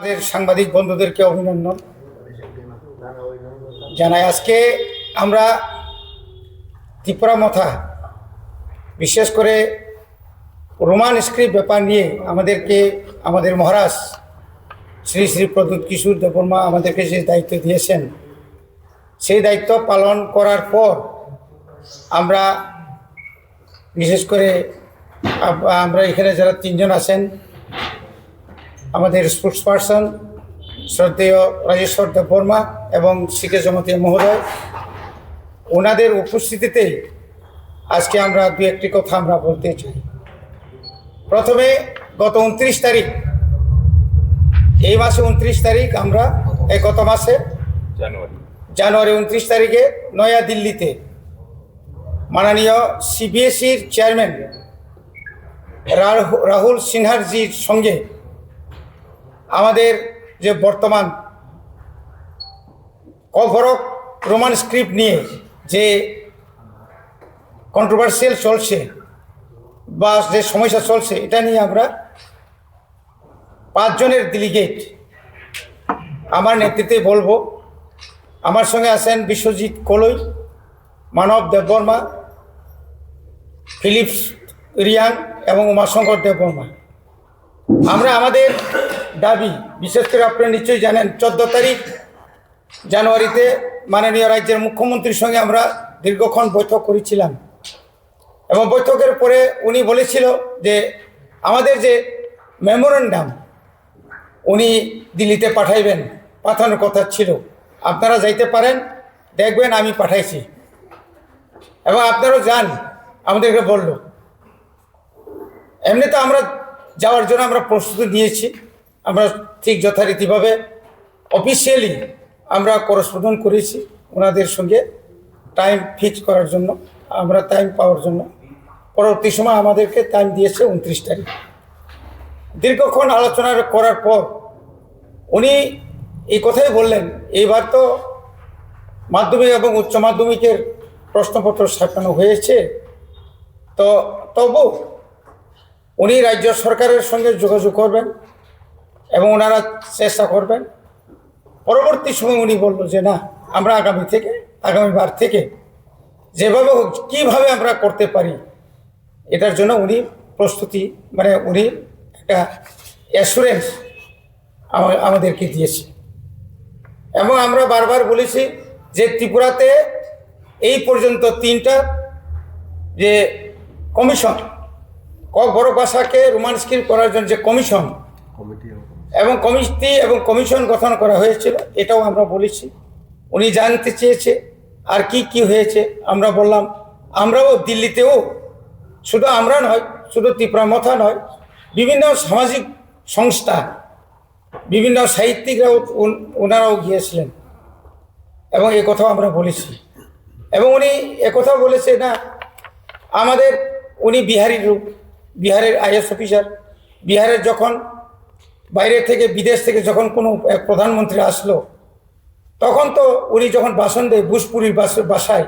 আমাদের সাংবাদিক বন্ধুদেরকে অভিনন্দন জানাই। আজকে আমরা ত্রিপুরা মথা, বিশেষ করে রোমান স্ক্রিপ্ট ব্যাপার নিয়ে আমাদেরকে, আমাদের মহারাজ শ্রী শ্রী প্রদ্যুৎ কিশোর দেববর্মা আমাদেরকে যে দায়িত্ব দিয়েছেন, সেই দায়িত্ব পালন করার পর আমরা, বিশেষ করে আমরা এখানে যারা তিনজন আছেন আমাদের স্পোর্টস পার্সন শ্রদ্ধেয় রাজেশ্বর দেব বর্মা এবং শিখে জমতি মহোদয় ওনাদের উপস্থিতিতে আজকে আমরা দু একটি কথা আমরা বলতে চাই। প্রথমে গত উনত্রিশ তারিখ এই মাসে উনত্রিশ তারিখ আমরা এই গত মাসে জানুয়ারি। জানুয়ারি উনত্রিশ তারিখে নয়া দিল্লিতে মাননীয় সিবিএসইর চেয়ারম্যান রাহুল সিনহারজির সঙ্গে আমাদের যে বর্তমান কভরক রোমান স্ক্রিপ্ট নিয়ে যে কন্ট্রোভার্সিয়াল চলছে বা যে সমস্যা চলছে, এটা নিয়ে আমরা পাঁচজনের ডেলিগেট আমার নেতৃত্বে বলব। আমার সঙ্গে আছেন বিশ্বজিৎ কলই, মানব দেববর্মা, ফিলিপস রিয়াং এবং উমাশঙ্কর দেববর্মা। আমরা আমাদের দাবি। বিশেষ করে আপনারা নিশ্চয়ই জানেন, চোদ্দ তারিখ জানুয়ারিতে মাননীয় রাজ্যের মুখ্যমন্ত্রীর সঙ্গে আমরা দীর্ঘক্ষণ বৈঠক করেছিলাম। এবং বৈঠকের পরে উনি বলেছিল যে আমাদের যে মেমোরেন্ডাম, উনি দিল্লিতে পাঠাইবেন, পাঠানোর কথা ছিল। আপনারা যাইতে পারেন, দেখবেন আমি পাঠাইছি। এবং আপনারাও যান, আমাদেরকে বলল। এমনি তো আমরা যাওয়ার জন্য আমরা প্রস্তুতি নিয়েছি। আমরা ঠিক যথারীতিভাবে অফিসিয়ালি আমরা করসপন্ডন করেছি ওনাদের সঙ্গে টাইম ফিক্স করার জন্য, আমরা টাইম পাওয়ার জন্য। পরবর্তী সময় আমাদেরকে টাইম দিয়েছে উনত্রিশ তারিখ। দীর্ঘক্ষণ আলোচনা করার পর উনি এই কথাই বললেন, এইবার তো মাধ্যমিক এবং উচ্চ মাধ্যমিকের প্রশ্নপত্র ছাপানো হয়েছে। তো তবু উনি রাজ্য সরকারের সঙ্গে যোগাযোগ করবেন এবং ওনারা চেষ্টা করবেন। পরবর্তী সময় উনি বলল যে, না, আমরা আগামী থেকে আগামীবার থেকে যেভাবে হোক, কীভাবে আমরা করতে পারি? এটার জন্য উনি প্রস্তুতি মানে উনি একটা অ্যাসুরেন্স আমাদেরকে দিয়েছে। এবং আমরা বারবার বলেছি যে, ত্রিপুরাতে এই পর্যন্ত তিনটা যে কমিশন, ক বড় ভাষাকে রোমান করার জন্য যে কমিশন এবং কমিটি এবং কমিশন গঠন করা হয়েছিল, এটাও আমরা বলেছি। উনি জানতে চেয়েছে আর কি কি হয়েছে, আমরা বললাম, আমরাও দিল্লিতেও, শুধু আমরা নয়, শুধু ত্রিপুরা মথা নয়, বিভিন্ন সামাজিক সংস্থা, বিভিন্ন সাহিত্যিকরাও ওনারাও গিয়েছিলেন। এবং এ কথাও আমরা বলেছি। এবং উনি একথাও বলেছে না, আমাদের, উনি বিহারি রূপ, বিহারের আইএস অফিসার। বিহারের যখন বাইরে থেকে, বিদেশ থেকে যখন কোনো এক প্রধানমন্ত্রী আসলো, তখন তো উনি যখন ভাষণ দেয় ভোজপুরির বাস- ভাষায়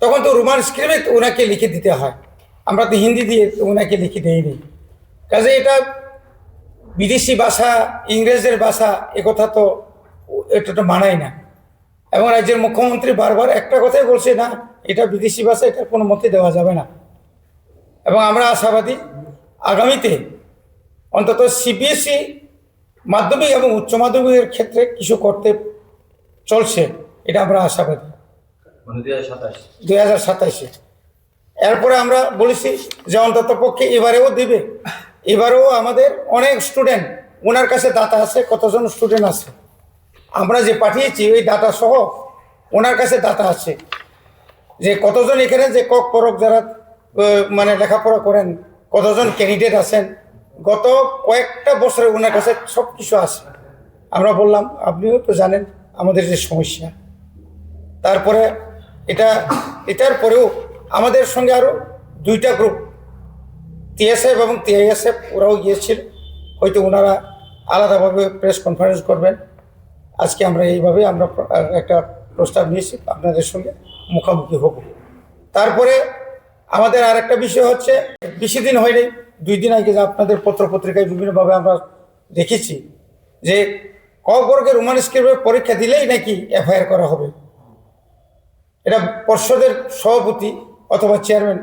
তখন তো রোমান স্ক্রিপ্টে ওনাকে লিখে দিতে হয়। আমরা তো হিন্দি দিয়ে ওনাকে লিখে দেইনি। কাজে এটা বিদেশি ভাষা, ইংরেজের ভাষা একথা তো এটা তো মানায় না। এবং রাজ্যের মুখ্যমন্ত্রী বারবার একটা কথাই বলছে, না, এটা বিদেশি ভাষা, এটা কোনো মতে দেওয়া যাবে না। এবং আমরা আশাবাদী আগামীতে অন্তত সিবিএসই মাধ্যমিক এবং উচ্চ মাধ্যমিকের ক্ষেত্রে কিছু করতে চলছে এটা আমরা আশাবাদী। মানে দুই হাজার সাতাশ। এরপরে আমরা বলেছি যে অন্তত পক্ষে এবারেও দিবে। এবারেও আমাদের অনেক স্টুডেন্ট ওনার কাছে দাতা আছে কতজন স্টুডেন্ট আছে। আমরা যে পাঠিয়েছি ওই ডাটা সহ ওনার কাছে দাতা আছে। যে কতজন এখানে যে কক পরক যারা মানে লেখাপড়া করেন কতজন ক্যান্ডিডেট আছেন গত কয়েকটা বছরে ওনার কাছে সব কিছু আছে। আমরা বললাম, আপনিও তো জানেন আমাদের যে সমস্যা। তারপরে এটা, এটার পরেও আমাদের সঙ্গে আরও দুইটা গ্রুপ টিএসএফ এবং টিআইএসএফ, ওরাও গিয়েছিল। হয়তো ওনারা আলাদাভাবে প্রেস কনফারেন্স করবেন। আজকে আমরা এইভাবে আমরা একটা প্রস্তাব নিয়েছি, আপনাদের সঙ্গে মুখোমুখি হব। তারপরে আমাদের আর একটা বিষয় হচ্ছে, বেশি দিন হয়নি দুই দিন আগে যে আপনাদের পত্র পত্রিকায় বিভিন্নভাবে আমরা দেখেছি যে ক বর্গের স্ক্রিপ্টে পরীক্ষা দিলেই নাকি এফআইআর করা হবে। এটা পর্ষদের সভাপতি অথবা চেয়ারম্যান,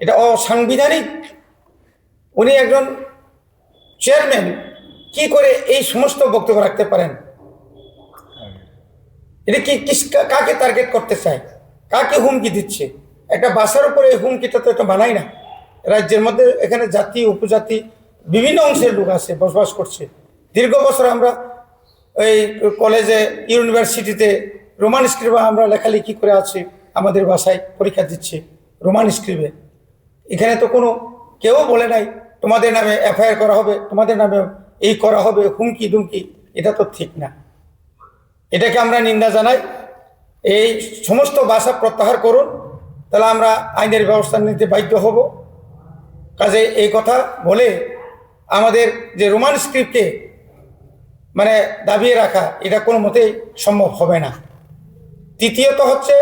এটা অসাংবিধানিক। উনি একজন চেয়ারম্যান, কি করে এই সমস্ত বক্তব্য রাখতে পারেন? এটা কি কাকে টার্গেট করতে চায়? কাকে হুমকি দিচ্ছে? একটা বাসার উপরে এই হুমকিটা তো এটা বানাই না। রাজ্যের মধ্যে এখানে জাতি, উপজাতি, বিভিন্ন অংশের লোক আছে বসবাস করছে। দীর্ঘ বছর আমরা এই কলেজে, ইউনিভার্সিটিতে রোমান স্ক্রিপে আমরা লেখালেখি করে আছি, আমাদের বাসায় পরীক্ষা দিচ্ছি রোমান স্ক্রিপে এখানে তো কোনো, কেউ বলে নাই, তোমাদের নামে এফআইআর করা হবে, তোমাদের নামে এই করা হবে, হুমকি, দুমকি, এটা তো ঠিক না। এটাকে আমরা নিন্দা জানাই, এই সমস্ত ভাষা প্রত্যাহার করুন, তাহলে আমরা আইনের ব্যবস্থা নিতে বাধ্য হব। কাজে এই কথা বলে আমাদের যে রোমান স্ক্রিপ্টকে মানে দাবিয়ে রাখা, এটা কোনো মতেই সম্ভব হবে না। তৃতীয়ত হচ্ছে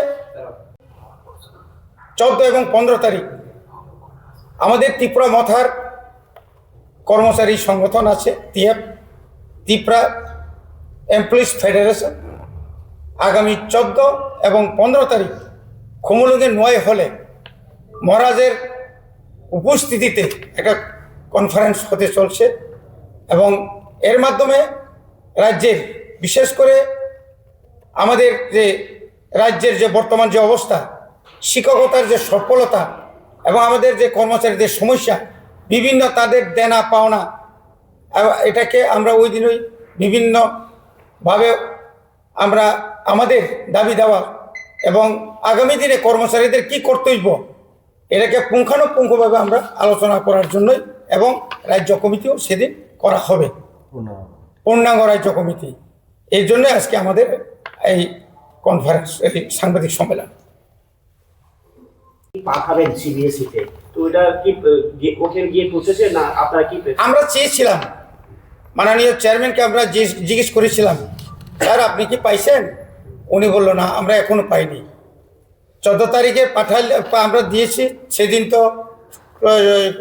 চোদ্দ এবং পনেরো তারিখ। আমাদের ত্রিপুরা মথার কর্মচারী সংগঠন আছে, টিএফ, ত্রিপুরা এমপ্লয়িজ ফেডারেশন। আগামী চোদ্দ এবং পনেরো তারিখ খুমুলুঙ্গের নয় হলে মহারাজের উপস্থিতিতে একটা কনফারেন্স হতে চলছে এবং এর মাধ্যমে রাজ্যের বিশেষ করে আমাদের যে রাজ্যের যে বর্তমান যে অবস্থা, শিক্ষকতার যে সফলতা এবং আমাদের যে কর্মচারীদের সমস্যা, বিভিন্ন তাদের দেনা পাওনা এটাকে আমরা ওই দিনই বিভিন্নভাবে আমরা আমাদের দাবি দেওয়া এবং আগামী দিনে কর্মচারীদের কি কর্তব্য এটাকে পুঙ্খানুপুঙ্খভাবে আমরা আলোচনা করার জন্যই এবং রাজ্য কমিটিও সেদিন করা হবে। পূর্ণাঙ্গ রাজ্য কমিটি। এই জন্য আজকে আমাদের এই কনফারেন্স এই সাংবাদিক সম্মেলন। পাঠাবেন তো এটা কি গিয়ে- ওখানে গিয়ে পৌঁছেছে না আপনারা কি আমরা চেয়েছিলাম। মাননীয় চেয়ারম্যানকে আমরা জিজ্ঞেস করেছিলাম স্যার আপনি কি পাইছেন? উনি বলল না আমরা এখনও পাইনি। চোদ্দ তারিখে পাঠালে আমরা দিয়েছি সেদিন তো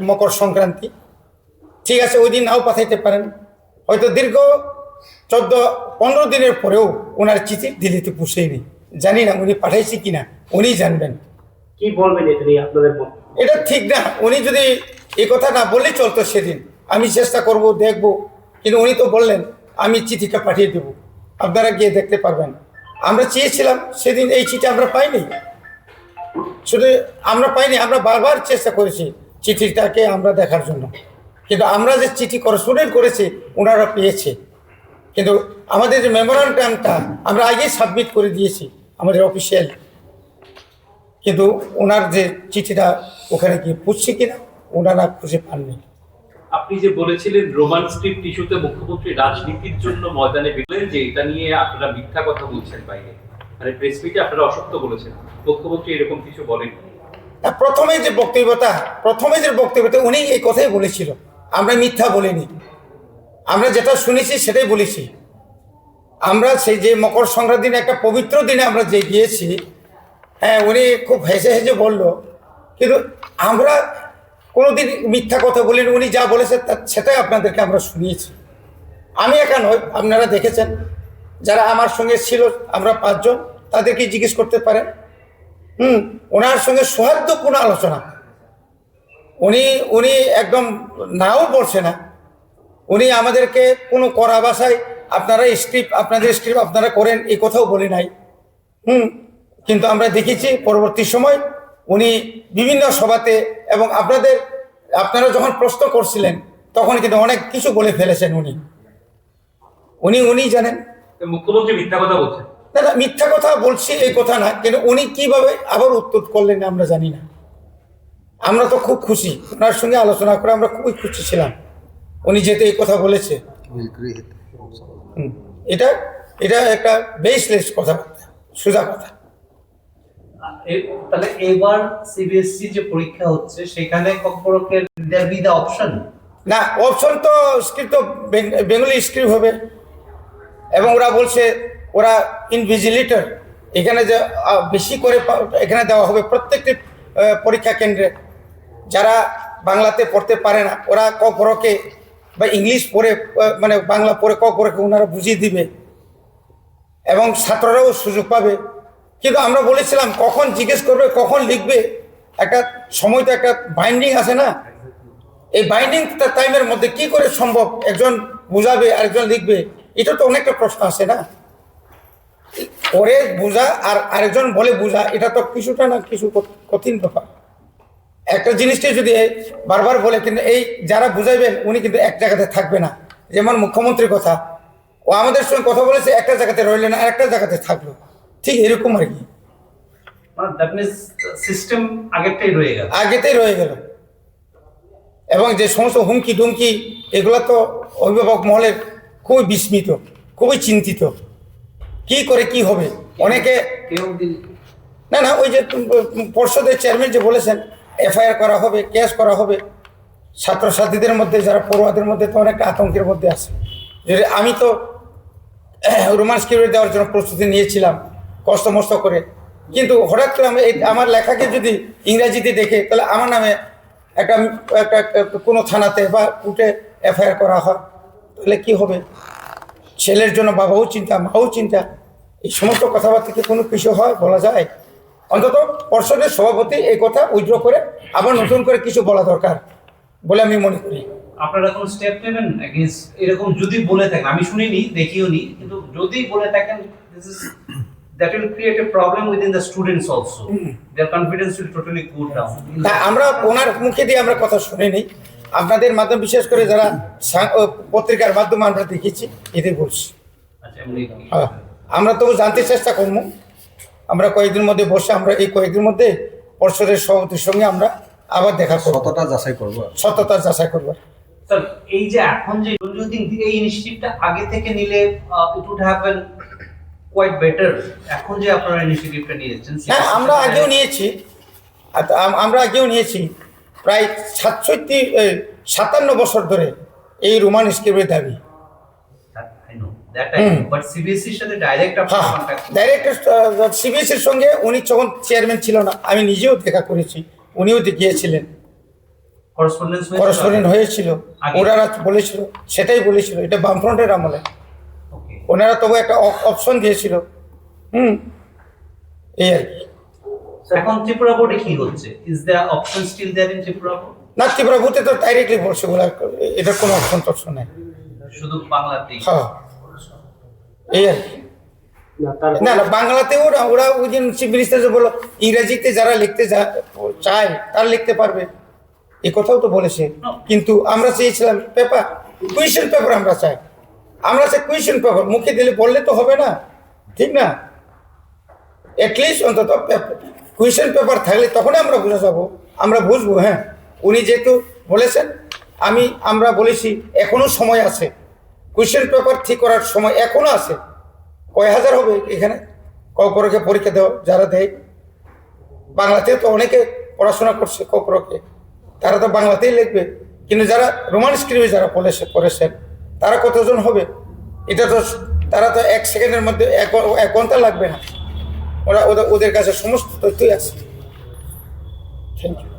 মকর সংক্রান্তি। ঠিক আছে ওই দিন নাও পাঠাইতে পারেন। হয়তো দীর্ঘ চোদ্দ পনেরো দিনের পরেও ওনার চিঠি দিল্লিতে পৌঁছেনি জানি না উনি পাঠাইছি কিনা উনি জানবেন। কি বলবেন আপনাদের এটা ঠিক না উনি যদি এই কথা না বললেই চলতো সেদিন। আমি চেষ্টা করব দেখব কিন্তু উনি তো বললেন আমি চিঠিটা পাঠিয়ে দেব। আপনারা গিয়ে দেখতে পারবেন। আমরা চেয়েছিলাম সেদিন এই চিঠি আমরা পাইনি। শুধু আমরা পাইনি, আমরা বারবার চেষ্টা করেছি চিঠিটাকে আমরা দেখার জন্য। কিন্তু আমরা যে চিঠি করসপন্ডেন্ট করেছি, ওনারা পেয়েছে। কিন্তু আমাদের যে মেমোরান্ডামটা আমরা আগেই সাবমিট করে দিয়েছি, আমাদের অফিসিয়াল কিন্তু ওনার যে চিঠিটা ওখানে গিয়ে পুষছে কিনা, ওনারা খুঁজে পাননি। আপনি যে বলেছিলেন রোমান স্ক্রিপ্ট ইস্যুতে মুখ্যমন্ত্রী রাজনীতির জন্য ময়দানে বেরোলেন, যে এটা নিয়ে আপনারা মিথ্যা কথা বলছেন বাইরে। মানে প্রেস মিটে আপনারা অসত্য বলেছেন। মুখ্যমন্ত্রী এরকম কিছু বলেন প্রথমে যে বক্তব্যটা, প্রথমে যে বক্তব্যটা উনি এই কথাই বলেছিল। আমরা মিথ্যা বলিনি। আমরা যেটা শুনেছি সেটাই বলেছি। আমরা সেই যে মকর সংক্রান্তি একটা পবিত্র দিনে আমরা যে গিয়েছি হ্যাঁ উনি খুব হেসে হেসে বলল, কিন্তু আমরা কোনোদিন মিথ্যা কথা বলিনি। উনি যা বলেছে তা সেটাই আপনাদেরকে আমরা শুনিয়েছি। আমি একা নয় আপনারা দেখেছেন। যারা আমার সঙ্গে ছিল, আমরা পাঁচজন তাদেরকে জিজ্ঞেস করতে পারেন। হুম, ওনার সঙ্গে সৌহার্দ্যপূর্ণ আলোচনা। উনি উনি একদম নাও বলছে না। উনি আমাদেরকে কোনো করা ভাষায়, আপনারা স্ক্রিপ্ট আপনাদের স্ক্রিপ্ট আপনারা করেন, এই কথাও বলে নাই। হুম, কিন্তু আমরা দেখেছি পরবর্তী সময় উনি বিভিন্ন সভাতে এবং আপনাদের, আপনারা যখন প্রশ্ন করছিলেন, তখন কিন্তু অনেক কিছু বলে ফেলেছেন উনি। উনি উনি জানেন। মুখ্যমন্ত্রী মিথ্যা কথা বলছেন। না না মিথ্যা কথা বলছি এই কথা না কিন্তু উনি কীভাবে আবার উত্তর করলেন আমরা জানি না। আমরা তো খুব খুশি ওনার সঙ্গে আলোচনা করে আমরা খুবই খুশি ছিলাম। উনি যেহেতু এই কথা বলেছে। এটা এটা একটা বেসলেস কথাবার্তা সোজা কথা। তাহলে এবার সিবিএসসি যে পরীক্ষা হচ্ছে সেখানে কম্পরকের দেয়ার বি অপশন না অপশন তো স্ক্রিপ্ট তো বেঙ্গলি স্ক্রিপ্ট হবে। এবং ওরা বলছে, ওরা ইনভিজিলেটর এখানে যে বেশি করে এখানে দেওয়া হবে প্রত্যেকটি পরীক্ষা কেন্দ্রে। যারা বাংলাতে পড়তে পারে না, ওরা কপরকে বা ইংলিশ পড়ে মানে বাংলা পড়ে ক করে ওনারা বুঝিয়ে দিবে। এবং ছাত্ররাও সুযোগ পাবে। কিন্তু আমরা বলেছিলাম, কখন জিজ্ঞেস করবে, কখন লিখবে, একটা সময় তো একটা বাইন্ডিং আছে না? এই বাইন্ডিং টাইমের মধ্যে কি করে সম্ভব? একজন বুঝাবে, আরেকজন লিখবে। এটা তো অনেকটা প্রশ্ন আছে না? পরে বোঝা আর আরেকজন বলে বোঝা এটা তো কিছুটা না কিছু কঠিন ব্যাপার। একটা জিনিসকে যদি বারবার বলে কিন্তু এই যারা বুঝাইবেন উনি কিন্তু এক জায়গাতে থাকবে না। যেমন মুখ্যমন্ত্রীর কথা ও আমাদের সঙ্গে কথা বলেছে একটা জায়গাতে রইলেন আর একটা জায়গাতে থাকল। ঠিক এরকম আর কি। মানে সিস্টেম রয়ে গেল। আগেতেই রয়ে গেল। এবং যে সমস্ত হুমকি ডুমকি এগুলো তো অভিভাবক মহলের খুবই বিস্মিত খুবই চিন্তিত। কি করে কি হবে? অনেকে না না ওই যে পর্ষদের চেয়ারম্যান যে বলেছেন এফআইআর করা হবে কেস করা হবে। ছাত্রছাত্রীদের মধ্যে যারা পড়ুয়াদের মধ্যে তো অনেকটা আতঙ্কের মধ্যে আছে। যদি আমি তো রোমান স্ক্রিপ্ট দেওয়ার জন্য প্রস্তুতি নিয়েছিলাম কষ্ট মষ্ট করে। কিন্তু হঠাৎ করে আমি এই আমার লেখাকে যদি ইংরাজিতে দেখে তাহলে আমার নামে একটা একটা একটা কোনো থানাতে বা কোর্টে এফআইআর করা হয়। তাহলে কি হবে? ছেলের জন্য বাবাও চিন্তা মাও চিন্তা। এই সমস্ত কথাবার্তা কি কোনো কিছু হয় বলা যায়? অন্তত পর্ষদের সভাপতি এই কথা উইথড্র করে আবার নতুন করে কিছু বলা দরকার বলে আমি মনে করি। আপনারা কোন স্টেপ নেবেন এরকম যদি বলে থাকেন? আমি শুনিনি দেখিও নি কিন্তু যদি বলে থাকেন this is that will create a problem within the students also their confidence will totally go down আমরা ওনার মুখে দিয়ে আমরা কথা শুনিনি। আপনাদের মাধ্যমে বিশেষ করে যারা পত্রিকার মাধ্যমে আমরা দেখেছি এদের বলছি। আচ্ছা হ্যাঁ, আমরা তবু জানতে চেষ্টা করব। আমরা কয়েকদিনের মধ্যে বসে আমরা এই কয়েকদিনের মধ্যে পর্ষদের সভাপতির সঙ্গে আমরা আবার দেখা করব। কতটা যাচাই করব সততা যাচাই করব। স্যার এই যে এখন যে যদি এই ইনিশিয়েটিভটা আগে থেকে নিলে it would have been quite better এখন যে আপনারা ইনিশিয়েটিভটা নিয়েছেন হ্যাঁ আমরা আগেও নিয়েছি। আমরা আগেও নিয়েছি। প্রায় সাতষট্টি সাতান্ন বছর ধরে এই রোমান স্ক্রিপ্টের দাবি। আপনারা হ্যাঁ ডাইরেক্ট সিবিএসির সঙ্গে উনি যখন চেয়ারম্যান ছিল না আমি নিজেও দেখা করেছি উনিও গিয়েছিলেন। করসপন্ডেন্ট হয়েছিল ওনারা বলেছিল সেটাই বলেছিল এটা বামফ্রন্টের আমলে। ওনারা তবু একটা অপশন দিয়েছিল। হুম এই আর কি। এখন ত্রিপুরা বোর্ডে কি হচ্ছে? Is the option still there in Tripura board? না ত্রিপুরাভূতে তো ডাইরেক্টলি বলছে বলে এটা কোনো অপশন টপশন নেই। শুধু বাংলাতেই? হ্যাঁ। এই আর না না বাংলাতেও ওরা ওরা ওই দিন চিফ মিনিস্টার যে বলল ইংরেজিতে যারা লিখতে চায় তারা লিখতে পারবে। এ কথাও তো বলেছে। কিন্তু আমরা চেয়েছিলাম পেপার কুইশন পেপার আমরা চাই। আমরা চাই কুইশন পেপার মুখে দিলে বললে তো হবে না। ঠিক না? অ্যাটলিস্ট অন্তত কুইশন পেপার থাকলে তখনই আমরা বুঝে যাব। আমরা বুঝব হ্যাঁ। উনি যেহেতু বলেছেন, আমি, আমরা বলেছি, এখনও সময় আছে। কুইশন পেপার ঠিক করার সময় এখনও আছে। কয় হাজার হবে এখানে? কপরকে পরীক্ষা দেওয়া, যারা দেয়। বাংলাতে তো অনেকে পড়াশোনা করছে কপরকে তারা তো বাংলাতেই লিখবে। কিন্তু যারা রোমান স্ক্রিপ্টে যারা পড়েছে, পড়েছেন, তারা কতজন হবে? এটা তো, তারা তো এক সেকেন্ডের মধ্যে এক ঘণ্টা লাগবে না। ওরা ওদের কাছে সমস্ত তথ্যই আছে। Thank you